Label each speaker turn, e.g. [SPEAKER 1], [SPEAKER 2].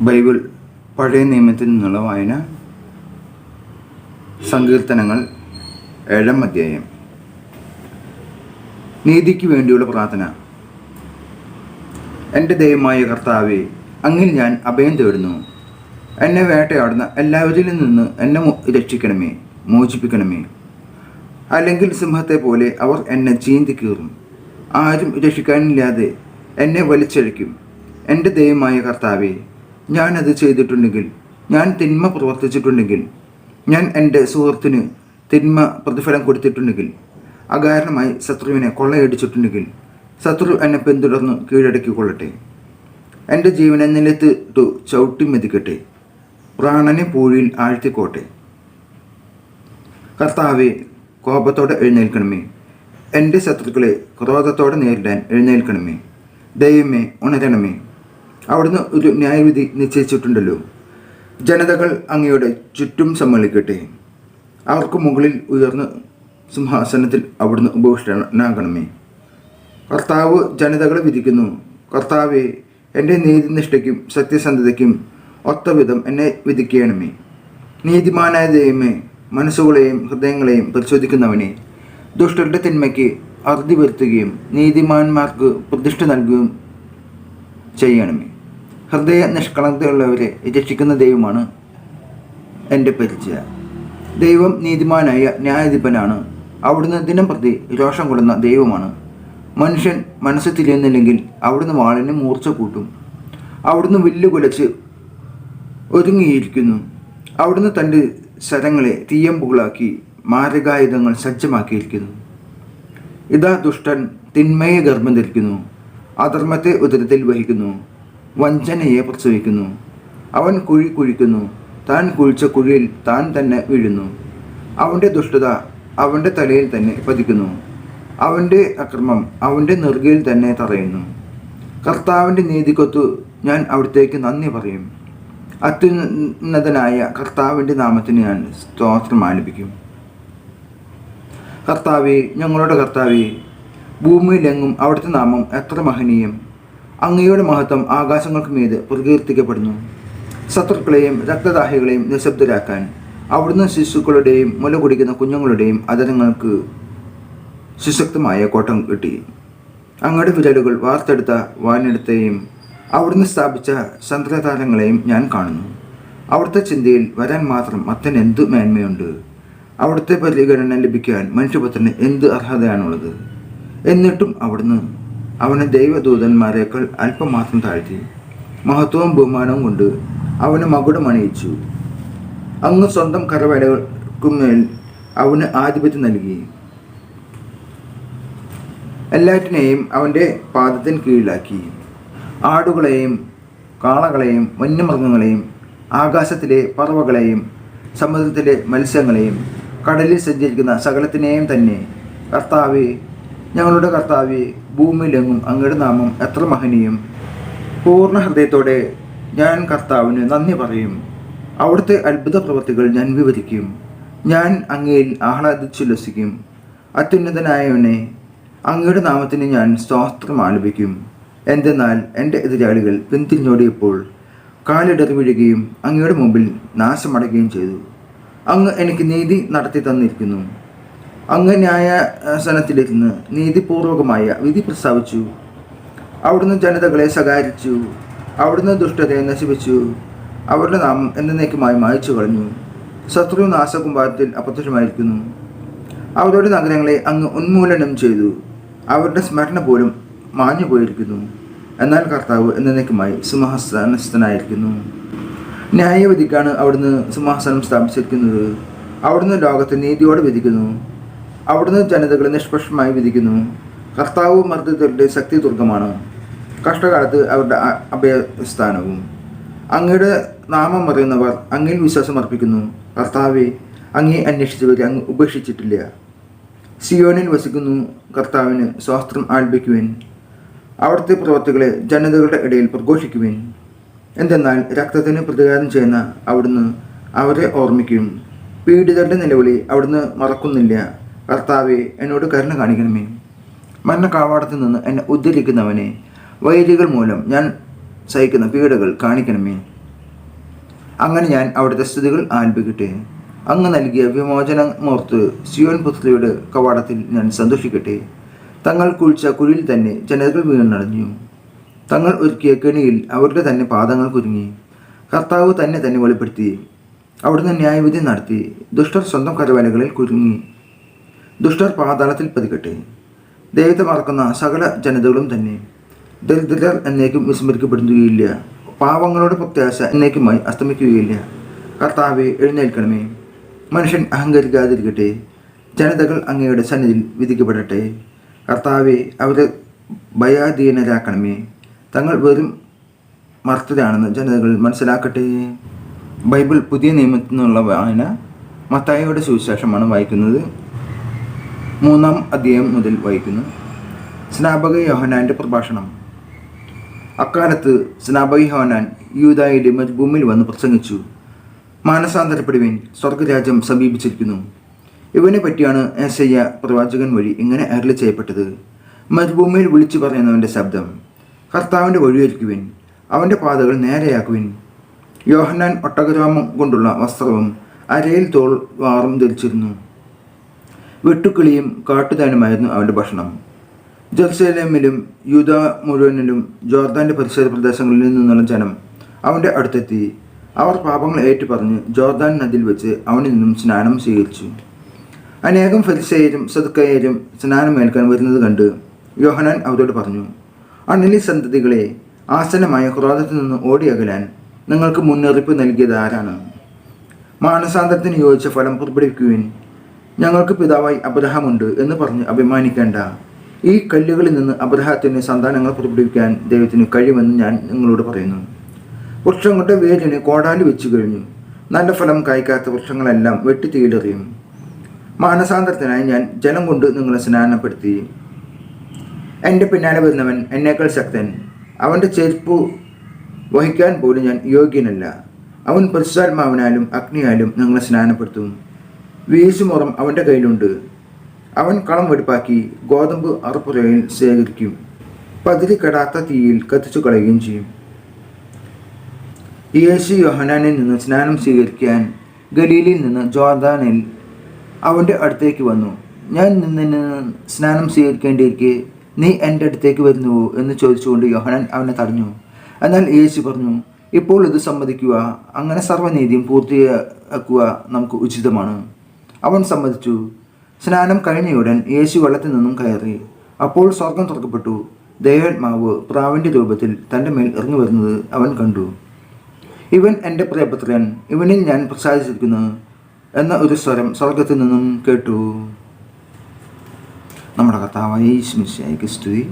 [SPEAKER 1] Bible പഴയ നിയമത്തിൽ നിന്നുള്ള വായന സങ്കീർത്തനങ്ങൾ ഏഴാം അധ്യായം. നീതിക്ക് വേണ്ടിയുള്ള പ്രാർത്ഥന. എന്റെ ദൈവമായ കർത്താവെ അങ്ങിൽ ഞാൻ അഭയം തേടുന്നു. എന്നെ വേട്ടയാടുന്ന എല്ലാവരിലും നിന്ന് എന്നെ രക്ഷിക്കണമേ മോചിപ്പിക്കണമേ. അല്ലെങ്കിൽ സിംഹത്തെ പോലെ അവർ എന്നെ ചീന്തി കീറും. ആരും രക്ഷിക്കാനില്ലാതെ എന്നെ വലിച്ചഴിക്കും. എന്റെ ദൈവമായ കർത്താവെ ഞാനത് ചെയ്തിട്ടുണ്ടെങ്കിൽ ഞാൻ തിന്മ പ്രവർത്തിച്ചിട്ടുണ്ടെങ്കിൽ ഞാൻ എന്റെ സുഹൃത്തിന് തിന്മ പ്രതിഫലം കൊടുത്തിട്ടുണ്ടെങ്കിൽ അകാരണമായി ശത്രുവിനെ കൊള്ളയടിച്ചിട്ടുണ്ടെങ്കിൽ ശത്രു എന്നെ പിന്തുടർന്ന് കീഴടക്കിക്കൊള്ളട്ടെ. എന്റെ ജീവനെ നിലത്തിട്ടു ചവിട്ടി മെതിക്കട്ടെ. പ്രാണനെ പൂഴിയിൽ ആഴ്ത്തിക്കോട്ടെ. കർത്താവെ കോപത്തോടെ എഴുന്നേൽക്കണമേ. എന്റെ ശത്രുക്കളെ ക്രോധത്തോടെ നേരിടാൻ എഴുന്നേൽക്കണമേ. ദൈവമേ ഉണരണമേ. അവിടുന്ന് ഒരു ന്യായവിധി നിശ്ചയിച്ചിട്ടുണ്ടല്ലോ. ജനതകൾ അങ്ങയുടെ ചുറ്റും സമ്മേളിക്കട്ടെ. അവർക്ക് മുകളിൽ ഉയർന്ന് സിംഹാസനത്തിൽ അവിടുന്ന് ഉപവിഷ്ടനാകണമേ. കർത്താവ് ജനതകളെ വിധിക്കുന്നു. കർത്താവെ എന്റെ നീതിനിഷ്ഠയ്ക്കും സത്യസന്ധതയ്ക്കും ഒത്തവിധം എന്നെ വിധിക്കണമേ. നീതിമാനായ ദൈവമേ മനസ്സുകളെയും ഹൃദയങ്ങളെയും പരിശോധിക്കുന്നവനെ ദുഷ്ടരുടെ തിന്മയ്ക്ക് അറുതി വരുത്തുകയും നീതിമാന്മാർക്ക് പ്രതിഷ്ഠ നൽകുകയും ചെയ്യണമേ. ഹൃദയ നിഷ്കളങ്കതയുള്ളവരെ രക്ഷിക്കുന്ന ദൈവമാണ് എന്റെ പരിചയ. ദൈവം നീതിമാനായ ന്യായാധിപനാണ്. അവിടുന്ന് ദിനം പ്രതി രോഷം കൊള്ളുന്ന ദൈവമാണ്. മനുഷ്യൻ മനസ്സ് തിരിയുന്നില്ലെങ്കിൽ അവിടുന്ന് വാളിന് മൂർച്ച കൂട്ടും. അവിടുന്ന് വില്ല് കുലച്ച് ഒരുങ്ങിയിരിക്കുന്നു. അവിടുന്ന് തന്റെ ശരങ്ങളെ തീയമ്പുകളാക്കി മാരകായുധങ്ങൾ സജ്ജമാക്കിയിരിക്കുന്നു. ഇതാ ദുഷ്ടൻ തിന്മയെ ഗർഭം ധരിക്കുന്നു. അധർമ്മത്തെ ഉദരത്തിൽ വഹിക്കുന്നു. വഞ്ചനയെ പ്രസവിക്കുന്നു അവൻ കുഴി കുഴിക്കുന്നു. താൻ കുഴിച്ച കുഴിയിൽ താൻ തന്നെ വീഴുന്നു. അവന്റെ ദുഷ്ടത അവന്റെ തലയിൽ തന്നെ പതിക്കുന്നു. അവന്റെ അക്രമം അവന്റെ നെറുകയിൽ തന്നെ തറയുന്നു. കർത്താവിന്റെ നീതിക്കൊത്തു ഞാൻ അവിടത്തേക്ക് നന്ദി പറയും. അത്യുന്നതനായ കർത്താവിന്റെ നാമത്തിന് ഞാൻ സ്തോത്രം ആലപിക്കും. കർത്താവെ ഞങ്ങളുടെ കർത്താവെ ഭൂമിയിലെങ്ങും അവിടുത്തെ നാമം എത്ര മഹനീയം. അങ്ങയുടെ മഹത്വം ആകാശങ്ങൾക്ക് മീത് പ്രകീർത്തിക്കപ്പെടുന്നു ശത്രുക്കളെയും രക്തദാഹികളെയും നിശബ്ദരാക്കാൻ അവിടുന്ന് ശിശുക്കളുടെയും മുല കുടിക്കുന്ന കുഞ്ഞുങ്ങളുടെയും അതരങ്ങൾക്ക് സുശക്തമായ കോട്ടം കിട്ടി. അങ്ങയുടെ വിരലുകൾ വാർത്തെടുത്ത വാനെടുത്തെയും അവിടുന്ന് സ്ഥാപിച്ച ചന്ദ്രതാരങ്ങളെയും ഞാൻ കാണുന്നു. അവിടുത്തെ ചിന്തയിൽ വരാൻ മാത്രം അത്തന് എന്ത് മേന്മയുണ്ട്? അവിടുത്തെ പരിഗണന ലഭിക്കാൻ മനുഷ്യപുത്രന് എന്ത് അർഹതയാണുള്ളത്? എന്നിട്ടും അവിടുന്ന് അവനെ ദൈവദൂതന്മാരെക്കാൾ അല്പം മാത്രം താഴ്ത്തി. മഹത്വവും ബഹുമാനവും കൊണ്ട് അവന് മകുടം അണിയിച്ചു. അങ്ങ് സ്വന്തം കരവലകൾക്കുമേൽ അവന് ആധിപത്യം നൽകി. എല്ലാറ്റിനെയും അവന്റെ പാദത്തിന് കീഴിലാക്കി. ആടുകളെയും കാളകളെയും വന്യമൃഗങ്ങളെയും ആകാശത്തിലെ പറവകളെയും സമുദ്രത്തിലെ മത്സ്യങ്ങളെയും കടലിൽ സഞ്ചരിക്കുന്ന സകലത്തിനെയും തന്നെ കർത്താവെ ഞങ്ങളുടെ കർത്താവെ ഭൂമിയിലെങ്ങും അങ്ങയുടെ നാമം എത്ര മഹനീയം. പൂർണ ഹൃദയത്തോടെ ഞാൻ കർത്താവിന് നന്ദി പറയും. അവിടുത്തെ അത്ഭുത പ്രവൃത്തികൾ ഞാൻ വിവരിക്കും. ഞാൻ അങ്ങയിൽ ആഹ്ലാദിച്ചുല്ലസിക്കും അത്യുന്നതനായവനെ അങ്ങയുടെ നാമത്തിന് ഞാൻ സ്തോത്രം ആലപിക്കും. എന്തെന്നാൽ എന്റെ എതിരാളികൾ പിന്തിരിഞ്ഞോടിയപ്പോൾ കാലിടറി വീഴുകയും അങ്ങയുടെ മുമ്പിൽ നാശമടയുകയും ചെയ്തു. അങ്ങ് എനിക്ക് നീതി നടത്തി തന്നിരിക്കുന്നു അങ്ങ് ന്യായാസനത്തിലിരുന്ന് നീതിപൂർവകമായ വിധി പ്രസ്താവിച്ചു. അവിടുന്ന് ജനതകളെ സഹായിച്ചു അവിടുന്ന് ദുഷ്ടതയെ നശിപ്പിച്ചു. അവരുടെ നാമം എന്നേക്കുമായി മായച്ചു കളഞ്ഞു. ശത്രു നാശകുംഭാരത്തിൽ അപ്രത്യക്ഷമായിരിക്കുന്നു. അവരുടെ നഗരങ്ങളെ അങ്ങ് ഉന്മൂലനം ചെയ്തു. അവരുടെ സ്മരണ പോലും മാഞ്ഞു പോയിരിക്കുന്നു. എന്നാൽ കർത്താവ് എന്നേക്കുമായി സിംഹാസനസ്ഥനായിരിക്കുന്നു. ന്യായവിധിക്കാണ് അവിടുന്ന് സിംഹാസനം സ്ഥാപിച്ചിരിക്കുന്നത്. അവിടുന്ന് ലോകത്തെ നീതിയോടെ വിധിക്കുന്നു. അവിടുന്ന് ജനതകളെ നിഷ്പക്ഷമായി വിധിക്കുന്നു. കർത്താവ് മർദ്ദിതരുടെ ശക്തി ദുർഗമാണ് കഷ്ടകാലത്ത് അവരുടെ അഭയസ്ഥാനവും. അങ്ങയുടെ നാമം അറിയുന്നവർ അങ്ങിൽ വിശ്വാസം അർപ്പിക്കുന്നു. കർത്താവെ അങ്ങേ അന്വേഷിച്ചവരെ അങ്ങ് ഉപേക്ഷിച്ചിട്ടില്ല. സിയോനിൽ വസിക്കുന്നു കർത്താവിന് സ്വാസ്ത്രം ആൽപിക്കുവിൻ അവിടുത്തെ പ്രവർത്തികളെ ജനതകളുടെ ഇടയിൽ പ്രഘോഷിക്കുവിൻ. എന്തെന്നാൽ രക്തത്തിന് പ്രതികാരം ചെയ്യുന്ന അവിടുന്ന് അവരെ ഓർമ്മിക്കും. പീഡിതരുടെ നിലവിളി അവിടുന്ന് മറക്കുന്നില്ല. കർത്താവെ എന്നോട് കരുണ കാണിക്കണമേ. മരണ കാവാടത്തിൽ നിന്ന് എന്നെ ഉദ്ധരിക്കുന്നവനെ വൈദികൾ മൂലം ഞാൻ സഹിക്കുന്ന പീഡകൾ കാണിക്കണമേ. അങ്ങനെ ഞാൻ അവിടുത്തെ സ്ഥിതികൾ ആലപിക്കട്ടെ. അങ്ങ് നൽകിയ വിമോചനം മോർത്ത് സിയോൻ പുത്രിയുടെ കവാടത്തിൽ ഞാൻ സന്തോഷിക്കട്ടെ. തങ്ങൾ കുഴിച്ച കുഴിയിൽ തന്നെ ജനതകൾ വീണടഞ്ഞു തങ്ങൾ ഒരുക്കിയ കെണിയിൽ അവരുടെ തന്നെ പാദങ്ങൾ കുരുങ്ങി. കർത്താവ് തന്നെ തന്നെ വെളിപ്പെടുത്തി. അവിടുന്ന് ന്യായവിധി നടത്തി. ദുഷ്ടർ സ്വന്തം കരവലകളിൽ കുരുങ്ങി. ദുഷ്ടർ പാതാളത്തിൽ പതിക്കട്ടെ ദൈവത്തെ മറക്കുന്ന സകല ജനതകളും തന്നെ ദരിദ്രർ എന്നേക്കും വിസ്മരിക്കപ്പെടുകയില്ല. പാവങ്ങളുടെ പ്രത്യാശ എന്നേക്കുമായി അസ്തമിക്കുകയില്ല. കർത്താവെ എഴുന്നേൽക്കണമേ. മനുഷ്യൻ അഹങ്കരിക്കാതിരിക്കട്ടെ. ജനതകൾ അങ്ങയുടെ സന്നിധിയിൽ വിധിക്കപ്പെടട്ടെ. കർത്താവെ അവരെ ഭയാധീനരാക്കണമേ. തങ്ങൾ വെറും മർത്തരാണെന്ന് ജനതകൾ മനസ്സിലാക്കട്ടെ. ബൈബിൾ പുതിയ നിയമത്തിൽ നിന്നുള്ള വായന മത്തായിയുടെ സുവിശേഷമാണ് വായിക്കുന്നത്. മൂന്നാം അധ്യായം മുതൽ വായിക്കുന്നു. സ്നാപക യോഹനാന്റെ പ്രഭാഷണം. അക്കാലത്ത് സ്നാപക യോഹനാൻ യൂതായിയുടെ മരുഭൂമിയിൽ വന്ന് പ്രസംഗിച്ചു. മാനസാന്തരപ്പെടുവിൻ സ്വർഗരാജ്യം സമീപിച്ചിരിക്കുന്നു. ഇവനെ പറ്റിയാണ് ഏസയ്യ പ്രവാചകൻ വഴി ഇങ്ങനെ അരളി ചെയ്യപ്പെട്ടത്. മരുഭൂമിയിൽ വിളിച്ചു പറയുന്നവന്റെ ശബ്ദം കർത്താവിന്റെ വഴിയൊരുക്കുവിൻ അവന്റെ പാതകൾ നേരെയാക്കുവിൻ. യോഹന്നാൻ ഒട്ടകരോമം കൊണ്ടുള്ള വസ്ത്രവും അരയിൽ തോൾ വാറും ധരിച്ചിരുന്നു. വെട്ടുക്കിളിയും കാട്ടുതാനുമായിരുന്നു അവന്റെ ഭക്ഷണം. ജെറുസലേമിലും യൂത മുഴുവനിലും ജോർദാന്റെ പരിസര പ്രദേശങ്ങളിൽ നിന്നുള്ള ജനം അവന്റെ അടുത്തെത്തി. അവർ പാപങ്ങൾ ഏറ്റുപറഞ്ഞ് ജോർദാൻ നദിയിൽ വെച്ച് അവനിൽ നിന്നും സ്നാനം സ്വീകരിച്ചു. അനേകം ഫരിസയരും സദുക്കയരും സ്നാനം സ്നാനമേൽക്കാൻ വരുന്നത് കണ്ട് യോഹനാൻ അവരോട് പറഞ്ഞു അണിലി സന്തതികളെ ആസനമായ ക്രോധത്തിൽ നിന്ന് ഓടിയകലാൻ നിങ്ങൾക്ക് മുന്നറിയിപ്പ് നൽകിയത് ആരാണ്? മാനസാന്തരത്തിന് യോജിച്ച ഫലം പുറപ്പെടുവിക്കുവിൻ. ഞങ്ങൾക്ക് പിതാവായി അബ്രഹാമുണ്ട് എന്ന് പറഞ്ഞ് അഭിമാനിക്കേണ്ട ഈ കല്ലുകളിൽ നിന്ന് അബ്രഹാത്തിന് സന്താനങ്ങൾ പുറപ്പെടുവിക്കാൻ ദൈവത്തിന് കഴിയുമെന്ന് ഞാൻ നിങ്ങളോട് പറയുന്നു. വൃക്ഷങ്ങളുടെ വേരിന് കോടാലി വെച്ചു കഴിഞ്ഞു. നല്ല ഫലം കായ്ക്കാത്ത വൃക്ഷങ്ങളെല്ലാം വെട്ടി തീയിലെറിയും. മാനസാന്തരത്തിനായി ഞാൻ ജലം കൊണ്ട് നിങ്ങളെ സ്നാനപ്പെടുത്തി. എന്റെ പിന്നാലെ വരുന്നവൻ എന്നേക്കാൾ ശക്തൻ. അവന്റെ ചെരുപ്പ് വഹിക്കാൻ പോലും ഞാൻ യോഗ്യനല്ല. അവൻ പരിശുദ്ധാത്മാവിനാലും അഗ്നിയാലും നിങ്ങളെ സ്നാനപ്പെടുത്തും. വീശുമുറം അവന്റെ കയ്യിലുണ്ട്. അവൻ കളം വെടുപ്പാക്കി ഗോതമ്പ് അറപ്പുരയിൽ ശേഖരിക്കും. പതിരി കെടാത്ത തീയിൽ കത്തിച്ചു കളയുകയും ചെയ്യും. യേശു യോഹനാനിൽ നിന്ന് സ്നാനം സ്വീകരിക്കാൻ ഗലീലിൽ നിന്ന് ജോർദാനിൽ അവന്റെ അടുത്തേക്ക് വന്നു. ഞാൻ നിന്നിന് സ്നാനം സ്വീകരിക്കേണ്ടിയിരിക്കെ നീ എന്റെ അടുത്തേക്ക് വരുന്നുവോ? എന്ന് ചോദിച്ചുകൊണ്ട് യോഹനാൻ അവനെ തടഞ്ഞു. എന്നാൽ യേശു പറഞ്ഞു ഇപ്പോൾ ഇത് സമ്മതിക്കുക. അങ്ങനെ സർവനീതിയും പൂർത്തിയാക്കുക നമുക്ക് ഉചിതമാണ്. അവൻ സമ്മതിച്ചു. സ്നാനം കഴിഞ്ഞയുടൻ യേശു വെള്ളത്തിൽ നിന്നും കയറി. അപ്പോൾ സ്വർഗം തുറക്കപ്പെട്ടു. ദൈവാത്മാവ് പ്രാവിന്റെ രൂപത്തിൽ തന്റെ മേൽ ഇറങ്ങി വരുന്നത് അവൻ കണ്ടു. ഇവൻ എന്റെ പ്രിയപുത്രൻ ഇവനിൽ ഞാൻ പ്രസാദിച്ചിരിക്കുന്നു എന്ന ഒരു സ്വരം സ്വർഗത്തിൽ നിന്നും കേട്ടു. നമ്മുടെ കർത്താവായി ക്രിസ്തുവി